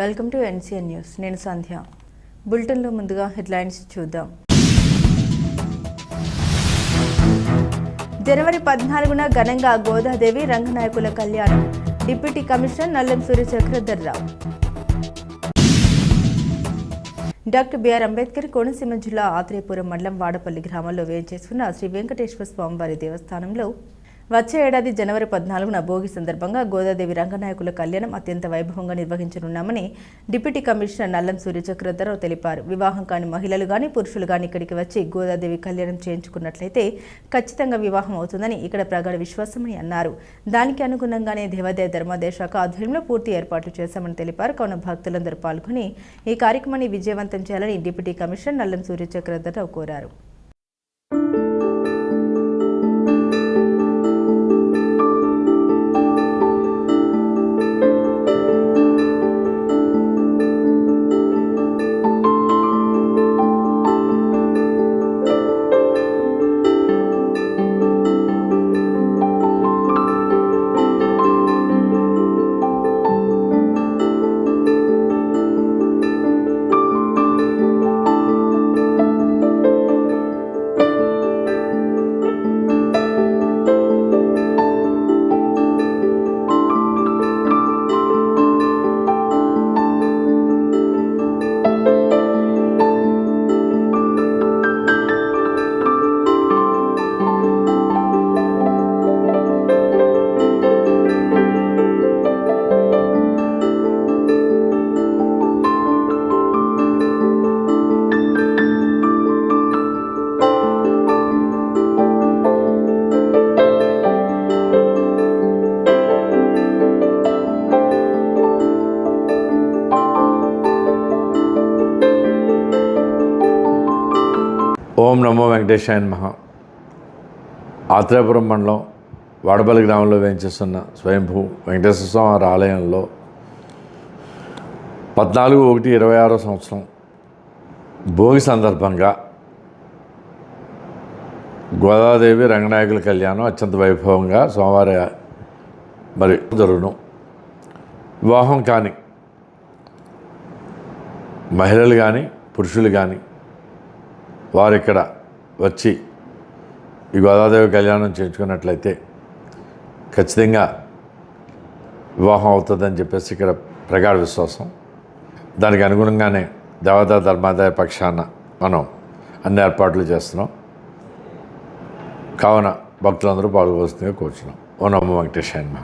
Welcome to NCN news నేను సంధ్య. బులెటిన్లో ముందుగా హెడ్లైన్స్ చూద్దాం. జనవరి పద్నాలుగున ఘనంగా గోదాదేవి రంగనాయకుల కళ్యాణం. Deputy commissioner Nallam Surya Chakradharrao doctor B R Ambedkar Konaseema జిల్లా ఆత్రేయపురం మండలం వాడపల్లి గ్రామంలో వేంచేసుకున్న శ్రీ వెంకటేశ్వర స్వామివారి దేవస్థానంలో వచ్చే ఏడాది జనవరి పద్నాలుగున భోగి సందర్భంగా గోదాదేవి రంగనాయకుల కళ్యాణం అత్యంత వైభవంగా నిర్వహించనున్నామని డిప్యూటీ కమిషనర్ నల్లం సూర్య చక్రధరరావు తెలిపారు. వివాహం కాని మహిళలు గాని పురుషులు గాని ఇక్కడికి వచ్చి గోదాదేవి కళ్యాణం చేయించుకున్నట్లయితే ఖచ్చితంగా వివాహం అవుతుందని ఇక్కడ ప్రగాఢ విశ్వాసమని అన్నారు. దానికి అనుగుణంగానే దేవాదాయ ధర్మాదాయ శాఖ ఆధ్వర్యంలో పూర్తి ఏర్పాట్లు చేశామని తెలిపారు. కావున భక్తులందరూ పాల్గొని ఈ కార్యక్రమాన్ని విజయవంతం చేయాలని డిప్యూటీ కమిషనర్ నల్లం సూర్య చక్రధరరావు కోరారు. ఓం నమో వెంకటేశాయ మహా ఆత్రేయపురం మండలం వాడపల్లి గ్రామంలో వేయించేస్తున్న స్వయంభూ వెంకటేశ్వర స్వామి ఆలయంలో పద్నాలుగు ఒకటి ఇరవై ఆరో సంవత్సరం భోగి సందర్భంగా గోదాదేవి రంగనాయకుల కళ్యాణం అత్యంత వైభవంగా సోమవారి మరి జరుగును. వివాహం కానీ మహిళలు కానీ పురుషులు కానీ వారు ఇక్కడ వచ్చి ఈ గోదాదేవి కళ్యాణం చేయించుకున్నట్లయితే ఖచ్చితంగా వివాహం అవుతుందని చెప్పేసి ఇక్కడ ప్రగాఢ విశ్వాసం. దానికి అనుగుణంగానే దేవతా ధర్మాదాయ పక్షాన మనం అన్ని ఏర్పాట్లు చేస్తున్నాం. కావున భక్తులందరూ పాల్గొస్తుందిగా కూర్చున్నాం. ఓ నమ్మ వెంకటేశ్వర